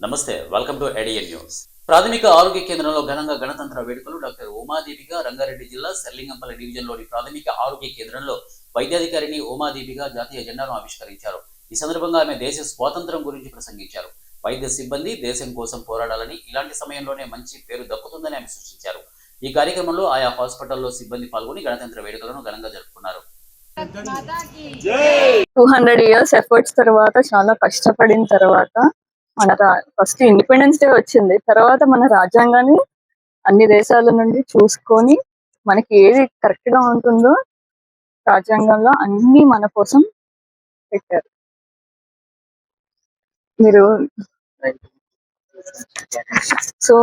నమస్తే welcome to ఎడిఎన్ news ప్రాథమిక ఆరోగ్య కేంద్రంలో ఘనంగా గణతంత్ర వేడుకలు డాక్టర్ ఉమాదేవిగా రంగారెడ్డి జిల్లా సెర్లింగంపల్లి డివిజన్లోని ప్రాథమిక ఆరోగ్య కేంద్రంలో వైద్యాధికారిని ఉమాదేవిగా జాతీయ జెండాను ఆవిష్కరించారు. ఈ సందర్భంగా ఆమె దేశ స్వాతంత్రం గురించి ప్రసంగించారు. వైద్య సిబ్బంది దేశం కోసం పోరాడాలని ఇలాంటి సమయంలోనే మంచి పేరు దక్కుతుందని ఆమె సూచించారు. ఈ కార్యక్రమంలో ఆయా హాస్పిటల్లో సిబ్బంది పాల్గొని గణతంత్ర వేడుకలను ఘనంగా జరుపుకున్నారు. టూ హండ్రెడ్ ఇయర్స్ ఎఫర్ట్స్ తర్వాత చాలా కష్టపడిన తర్వాత మన ఫస్ట్ ఇండిపెండెన్స్ డే వచ్చింది. తర్వాత మన రాజ్యాంగాన్ని అన్ని దేశాల నుండి చూసుకొని మనకి ఏది కరెక్ట్గా ఉంటుందో రాజ్యాంగంలో అన్ని మన కోసం పెట్టారు. మీరు సో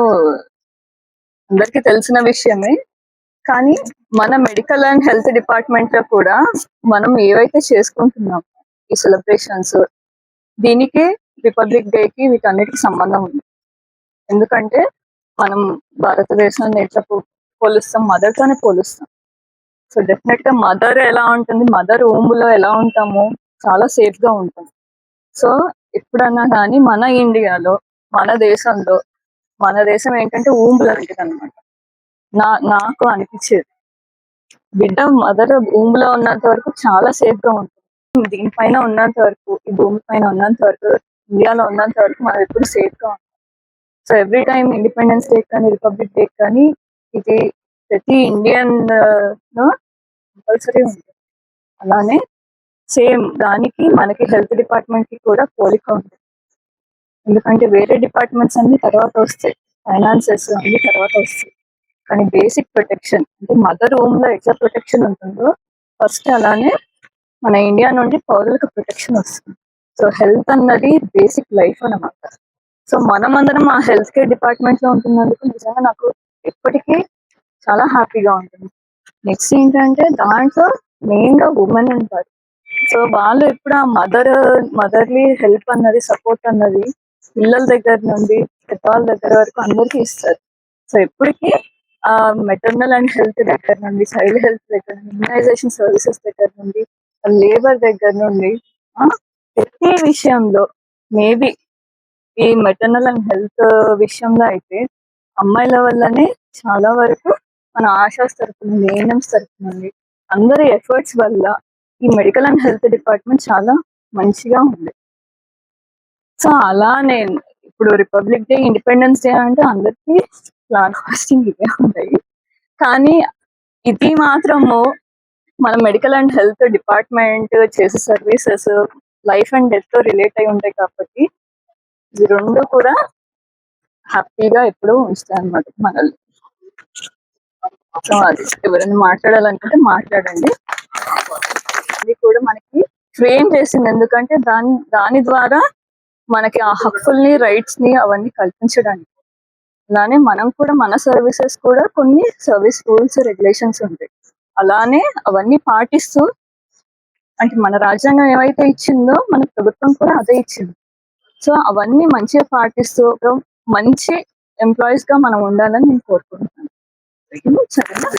అందరికి తెలిసిన విషయమే. కానీ మన మెడికల్ అండ్ హెల్త్ డిపార్ట్మెంట్లో కూడా మనం ఏవైతే చేసుకుంటున్నాం ఈ సెలబ్రేషన్స్ దీనికి రిపబ్లిక్ డే కి వీటన్నిటికి సంబంధం ఉంది. ఎందుకంటే మనం భారతదేశాన్ని ఎట్లా పోలుస్తాం మదర్ తోనే పోలుస్తాం. సో డెఫినెట్గా మదర్ ఎలా ఉంటుంది మదర్లో ఎలా ఉంటాము చాలా సేఫ్గా ఉంటాం సో ఎప్పుడన్నా కానీ మన ఇండియాలో మన దేశంలో మన దేశం ఏంటంటే ఊంబు లాంటిది అనమాట నా నాకు అనిపించేది. బిడ్డ మదర్ భూమిలో ఉన్నంత వరకు చాలా సేఫ్గా ఉంటుంది. దీనిపైన ఉన్నంత వరకు ఈ భూమి పైన ఉన్నంత వరకు ఇండియాలో ఉన్నంత వరకు మనం ఎప్పుడు సేఫ్గా ఉంటాం. So every time independence day కానీ రిపబ్లిక్ డే కానీ ఇది ప్రతి ఇండియన్లో కంపల్సరీ ఉంటుంది. అలానే సేమ్ దానికి మనకి హెల్త్ డిపార్ట్మెంట్కి కూడా పోలిక ఉంది ఎందుకంటే వేరే డిపార్ట్మెంట్స్ అన్ని తర్వాత వస్తాయి. ఫైనాన్సెస్ అన్ని తర్వాత వస్తాయి. కానీ బేసిక్ ప్రొటెక్షన్ అంటే మదర్ రూమ్లో ఎట్లా ప్రొటెక్షన్ ఉంటుందో ఫస్ట్ అలానే మన ఇండియా నుండి పౌరులకు ప్రొటెక్షన్ వస్తుంది. సో హెల్త్ అన్నది బేసిక్ లైఫ్ అనమాట సో మనమందరం ఆ హెల్త్ కేర్ డిపార్ట్మెంట్లో ఉంటున్నందుకు నిజంగా నాకు ఎప్పటికీ చాలా హ్యాపీగా ఉంటుంది. నెక్స్ట్ ఏంటంటే దాంట్లో మెయిన్గా ఉమెన్ ఉంటారు. సో వాళ్ళు ఎప్పుడు ఆ మదర్ మదర్లీ హెల్ప్ అన్నది సపోర్ట్ అన్నది పిల్లల దగ్గర నుండి పెద్దవాళ్ళ దగ్గర వరకు అందరికీ ఇస్తారు. సో ఎప్పటికీ ఆ మెటర్నల్ అండ్ హెల్త్ దగ్గర నుండి చైల్డ్ హెల్త్ దగ్గర నుండి ఇమ్యునైజేషన్ సర్వీసెస్ దగ్గర నుండి లేబర్ దగ్గర నుండి విషయంలో మేబీ ఈ మెటర్నల్ అండ్ హెల్త్ విషయంలో అయితే అమ్మాయిల వల్లనే చాలా వరకు మన ఆశాస్ తరపు నుండి ఏఎన్ఎంస్ తరపు నుండి అందరి ఎఫర్ట్స్ వల్ల ఈ మెడికల్ అండ్ హెల్త్ డిపార్ట్మెంట్ చాలా మంచిగా ఉంది. సో అలా నేను ఇప్పుడు రిపబ్లిక్ డే ఇండిపెండెన్స్ డే అంటే అందరికీ ప్లాన్ హాస్టింగ్ ఇవే ఉంటాయి. కానీ ఇది మాత్రము మన మెడికల్ అండ్ హెల్త్ డిపార్ట్మెంట్ చేసే సర్వీసెస్ లైఫ్ అండ్ డెత్తో రిలేట్ అయి ఉంటాయి కాబట్టి ఇది రెండు కూడా హ్యాపీగా ఎప్పుడూ ఉంచుతాయి అనమాట మనల్ని. సో అది ఎవరైనా మాట్లాడాలనుకుంటే మాట్లాడండి. ఇది కూడా మనకి ఫ్రేమ్ చేసింది. ఎందుకంటే దాని దాని ద్వారా మనకి ఆ హక్కుల్ని రైట్స్ని అవన్నీ కల్పించడానికి. అలానే మనం కూడా మన సర్వీసెస్ కూడా కొన్ని సర్వీస్ రూల్స్ రెగ్యులేషన్స్ ఉంటాయి. అలానే అవన్నీ పాటిస్తూ అంటే మన రాజ్యాంగం ఏవైతే ఇచ్చిందో మన ప్రభుత్వం కూడా అదే ఇచ్చింది. సో అవన్నీ మంచిగా పాటిస్తూ మంచి ఎంప్లాయీస్గా మనం ఉండాలని నేను కోరుకుంటున్నాను. సరేనా?